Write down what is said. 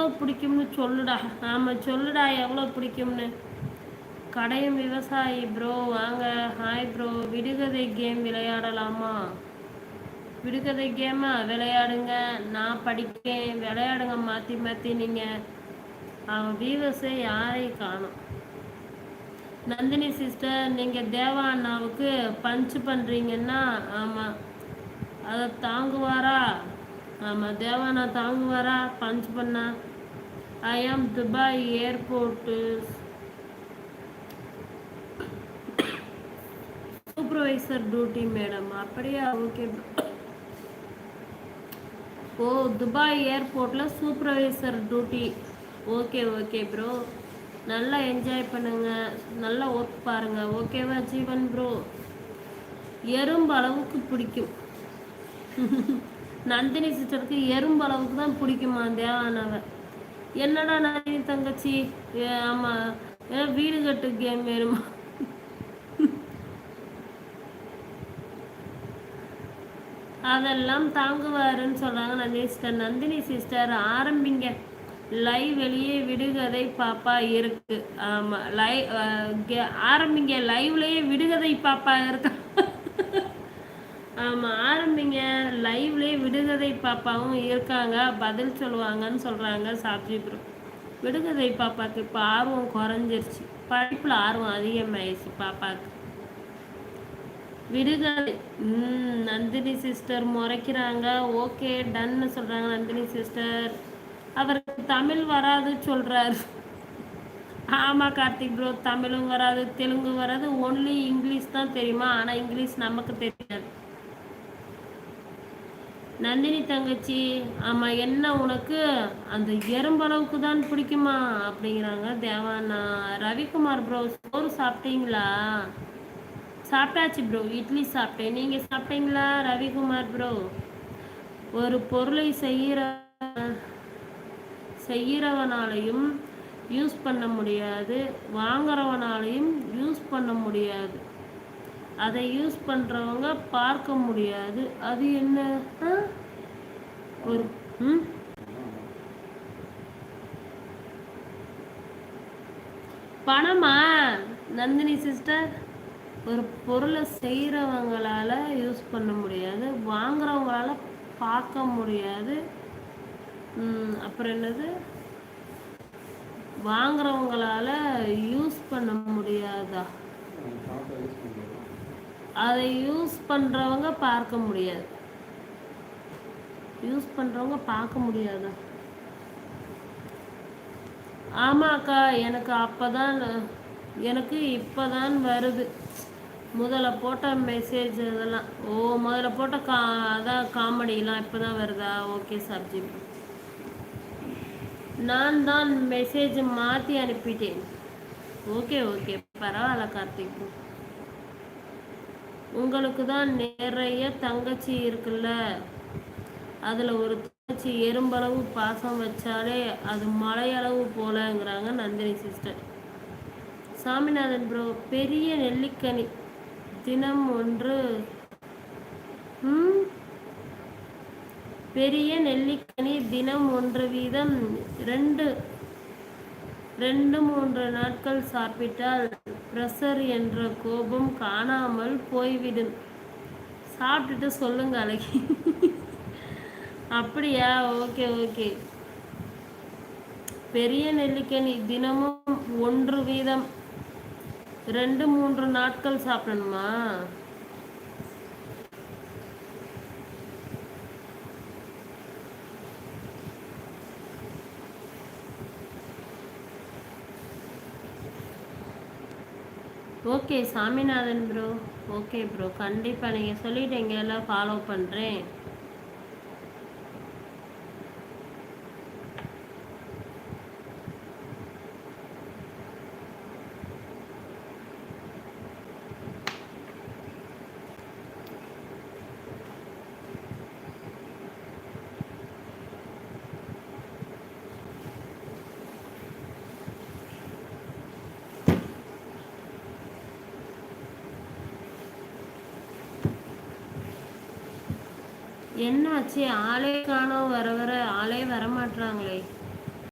எவ்வளோ பிடிக்கும்னு சொல்லுடா. ஆமாம் சொல்லுடா எவ்வளோ பிடிக்கும்னு. கடையும் விவசாயி ப்ரோ வாங்க. ஹாய் ப்ரோ விடுகதை கேம் விளையாடலாமா? விடுகதை கேமா விளையாடுங்க. நான் படிக்கேன். விளையாடுங்க மாற்றி மாற்றி நீங்கள் அவன் வீவர்ஸே யாரையும் காணும்? நந்தினி சிஸ்டர் நீங்கள் தேவா அண்ணாவுக்கு பஞ்ச் பண்ணுறீங்கன்னா ஆமாம் அதை தாங்குவாரா? ஆமாம் தேவானா தாங்குவாரா? பஞ்ச் பண்ணா? I am Dubai airport supervisor duty madam அப்படியா ஓகே ஓ துபாய் ஏர்போர்ட்டில் supervisor duty okay okay bro நல்லா என்ஜாய் பண்ணுங்க. நல்லா ஒர்க் பாருங்க. ஓகேவா ஜீவன் ப்ரோ எறும்பு அளவுக்கு பிடிக்கும். நந்தினி சிஸ்டருக்கு எறும்பு அளவுக்கு தான் பிடிக்குமா தேவானவன் என்னடா நந்தினி தங்கச்சி? ஆமா. வீடு கட்டு கேம் வேணுமா? அதெல்லாம் தாங்குவாருன்னு சொல்றாங்க நந்தினி சிஸ்டர் நந்தினி சிஸ்டர் ஆரம்பிங்க. லைவ் வெளியே விடுகதை பாப்பா இருக்கு. ஆமா லைவ் ஆரம்பிங்க. லைவ்லயே விடுகதை பாப்பா இருக்கா? ஆமா ஆரம்பிங்க. லைவ்லயே விடுகதை பாப்பாவும் இருக்காங்க. பதில் சொல்லுவாங்கன்னு சொல்றாங்க சாப்ஜி ப்ரோ விடுகதை பாப்பாக்கு இப்போ ஆர்வம் குறைஞ்சிருச்சு. படிப்புல ஆர்வம் அதிகமாயிடுச்சு பாப்பாக்கு. விடுகதை. ம் நந்தினி சிஸ்டர் முறைக்கிறாங்க. ஓகே டன்னு சொல்றாங்க நந்தினி சிஸ்டர் அவருக்கு தமிழ் வராது சொல்றாரு. ஆமா கார்த்திக் ப்ரோ தமிழும் வராது தெலுங்கு வராது. ஒன்லி இங்கிலீஷ் தான் தெரியுமா? ஆனா இங்கிலீஷ் நமக்கு தெரியாது. நந்தினி தங்கச்சி ஆமா என்ன உனக்கு? அந்த எறும்பளவுக்கு தான் பிடிக்குமா? அப்படிங்கிறாங்க. தேவானா ரவிக்குமார் ப்ரோ சோறு சாப்பிட்டீங்களா? சாப்பிட்டாச்சு ப்ரோ இட்லி சாப்பிட்டேன். நீங்க சாப்பிட்டீங்களா ரவிக்குமார் ப்ரோ ஒரு பொருளை செய்யற செய்யறவனாலையும் யூஸ் பண்ண முடியாது. வாங்குறவனாலையும் யூஸ் பண்ண முடியாது. அதை யூஸ் பண்றவங்க பார்க்க முடியாது. அது என்ன? ஒரு ம்? பணமா? நந்தினி சிஸ்டர் ஒரு பொருளை செய்கிறவங்களால யூஸ் பண்ண முடியாது. வாங்குறவங்களால பார்க்க முடியாது. அப்புறம் என்னது? வாங்குறவங்களால யூஸ் பண்ண முடியாதா? அதை யூஸ் பண்றவங்க பார்க்க முடியாது. யூஸ் பண்றவங்க பார்க்க முடியாதா. ஆமாக்கா எனக்கு அப்போதான் எனக்கு இப்போதான் வருது. முதல்ல போட்ட மெசேஜ் இதெல்லாம். ஓ முதல்ல போட்ட கா அதான் காமெடிலாம் இப்பதான் வருதா? ஓகே சப்ஜி. நான் தான் மெசேஜ் மாற்றி அனுப்பிட்டேன். Okay okay. பரவாயில்ல கார்த்திக். உங்களுக்கு தான் நிறைய தங்கச்சி இருக்குல்ல? அதில் ஒரு தங்கச்சி எறும்பளவு பாசம் வச்சாலே அது மலையளவு போலங்கிறாங்க நந்தினி சிஸ்டர் சாமிநாதன் ப்ரோ பெரிய நெல்லிக்கனி. தினம் ஒன்று ம்? பெரிய நெல்லிக்கனி தினம் ஒன்று வீதம் ரெண்டு. ரெண்டு மூன்று நாட்கள் சாப்பிட்டால் ப்ரெஷர் என்ற கோபம் காணாமல் போய்விடும். சாப்பிட்டுட்டு சொல்லுங்க அழகி. அப்படியா? Okay okay. பெரிய நெல்லிக்கனி தினமும் ஒன்று வீதம். ரெண்டு மூன்று நாட்கள் சாப்பிடணுமா? Okay Saminathan bro okay bro கண்டிப்பாக நீங்கள் சொல்லிட்டீங்க எல்லாம் ஃபாலோ பண்ணுறேன் என்னாச்சு? ஆளே காணோம் வர வர ஆளே வரமாட்டாங்களே